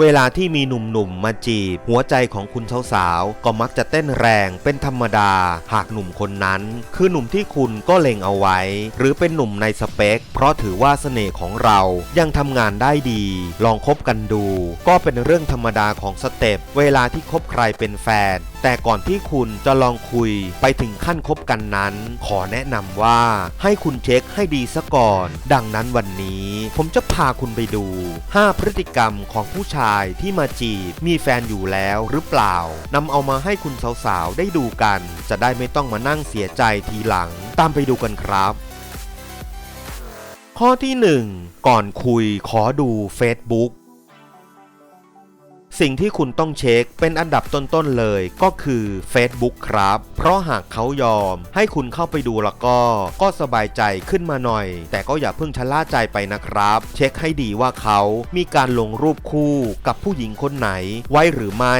เวลาที่มีหนุ่มๆมาจีบ หัวใจของคุณสาวๆก็มักจะเต้นแรงเป็นธรรมดา หากหนุ่มคนนั้น คือหนุ่มที่คุณก็เล็งเอาไว้ หรือเป็นหนุ่มในสเปค เพราะถือว่าเสน่ห์ของเรายังทำงานได้ดี ลองคบกันดู ก็เป็นเรื่องธรรมดาของสเต็ปเวลาที่คบใครเป็นแฟน แต่ก่อนที่คุณจะลองคุยไปถึงขั้นคบกันนั้น ขอแนะนำว่าให้คุณเช็คให้ดีซะก่อน ดังนั้นวันนี้ ผมจะพาคุณไปดู 5 พฤติกรรมของผู้ชายที่มาจีบมีแฟนอยู่แล้วหรือเปล่านำเอามาให้คุณสาวๆ ได้ดูกัน จะได้ไม่ต้องมานั่งเสียใจทีหลัง ตามไปดูกันครับ ข้อที่ 1 ก่อนคุยขอดู Facebook สิ่งที่คุณต้องเช็คเป็นอันดับต้นๆเลยก็คือ Facebook ครับ เพราะหากเขายอมให้คุณเข้าไปดูแล้วก็ ก็สบายใจขึ้นมาหน่อย แต่ก็อย่าเพิ่งชะล่าใจไปนะครับ เช็คให้ดีว่าเขามีการลงรูปคู่กับผู้หญิงคนไหน ไว้หรือไม่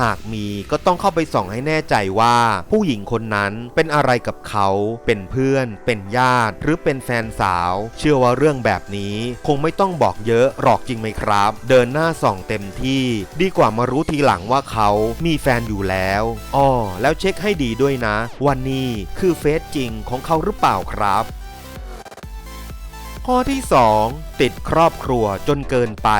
หากมีก็ต้องเข้าไปส่องให้แน่ใจว่า ผู้หญิงคนนั้นเป็นอะไรกับเขา เป็นเพื่อน เป็นญาติ หรือเป็นแฟนสาว เชื่อว่าเรื่องแบบนี้ คงไม่ต้องบอกเยอะหรอกจริงไหมครับ เดินหน้าส่องเต็มที่ดีกว่ามารู้ทีหลังว่าเขามีแฟนอยู่แล้วอ๋อแล้วเช็คให้ดีด้วยนะ วันนี้คือเฟซจริงของเขาหรือเปล่าครับ ข้อที่ 2 ติดครอบครัวจนเกินไป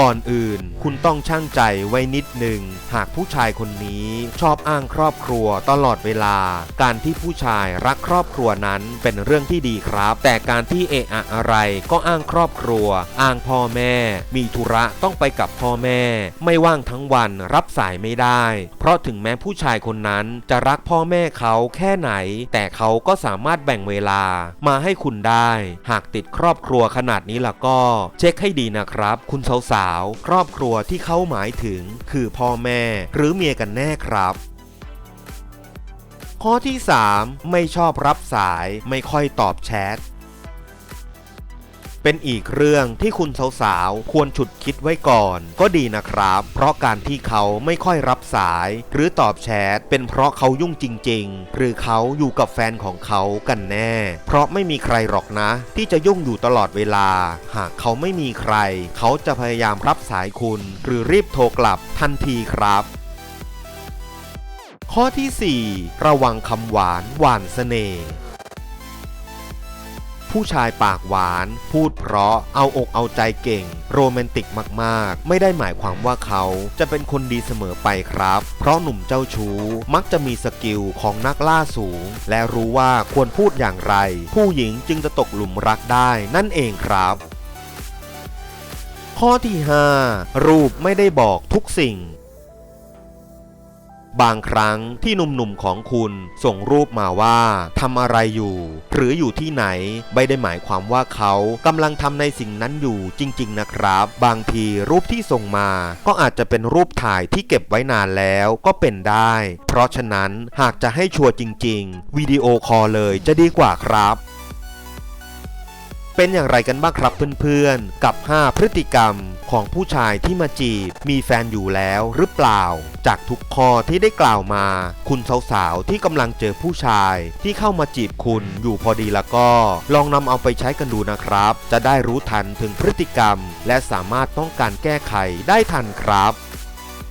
ก่อนอื่น คุณต้องช่างใจไว้นิดหนึ่ง หากผู้ชายคนนี้ชอบอ้างครอบครัวตลอดเวลา การที่ผู้ชายรักครอบครัวนั้นเป็นเรื่องที่ดีครับ แต่การที่เอะอะอะไรก็อ้างครอบครัว อ้างพ่อแม่ มีธุระต้องไปกับพ่อแม่ ไม่ว่างทั้งวันรับสายไม่ได้ เพราะถึงแม้ผู้ชายคนนั้นจะรักพ่อแม่เขาแค่ไหน แต่เขาก็สามารถแบ่งเวลามาให้คุณได้ หากติดครอบครัวขนาดนี้ล่ะก็ เช็คให้ดีนะครับ คุณสาวๆครอบครัวที่เขาหมายถึง คือพ่อแม่ หรือเมียกันแน่ครับ ข้อที่ 3 ไม่ชอบรับสาย ไม่ค่อยตอบแชท เป็นอีกเรื่องที่คุณสาวๆ ควรฉุดคิดไว้ก่อน ก็ดีนะครับ เพราะการที่เขาไม่ค่อยรับสาย หรือตอบแชทเป็นเพราะเขายุ่งจริง ๆ หรือเขาอยู่กับแฟนของเขากันแน่ เพราะไม่มีใครหรอกนะ ที่จะยุ่งอยู่ตลอดเวลา หากเขาไม่มีใคร เขาจะพยายามรับสายคุณ หรือรีบโทรกลับทันทีครับข้อที่ 4 ระวังคำหวานหวานเสน่ห์ ผู้ชายปากหวาน พูดเพราะเอาอกเอาใจเก่ง โรแมนติกมากๆ ไม่ได้หมายความว่าเขาจะเป็นคนดีเสมอไปครับ เพราะหนุ่มเจ้าชู้มักจะมีสกิลของนักล่าสูง และรู้ว่าควรพูดอย่างไร ผู้หญิงจึงจะตกหลุมรักได้นั่นเองครับข้อที่ 5 รูปไม่ได้บอกทุกสิ่ง บางครั้งที่หนุ่มๆของคุณส่งรูปมาว่าทำอะไรอยู่ หรืออยู่ที่ไหนไม่ได้หมายความว่าเขากำลังทำในสิ่งนั้นอยู่จริง ๆ นะครับ บางทีรูปที่ส่งมาก็อาจจะเป็นรูปถ่ายที่เก็บไว้นานแล้วก็เป็นได้ เพราะฉะนั้นหากจะให้ชัวร์จริง ๆ วิดีโอคอลเลยจะดีกว่าครับ เป็นอย่างไรกันบ้างครับเพื่อนๆ กับ 5 พฤติกรรมของผู้ชายที่มาจีบ มีแฟนอยู่แล้วหรือเปล่า จากทุกข้อที่ได้กล่าวมา คุณสาวๆ ที่กำลังเจอผู้ชายที่เข้ามาจีบคุณอยู่พอดีแล้วก็ ลองนำเอาไปใช้กันดูนะครับ จะได้รู้ทันถึงพฤติกรรม และสามารถต้องการแก้ไขได้ทันครับ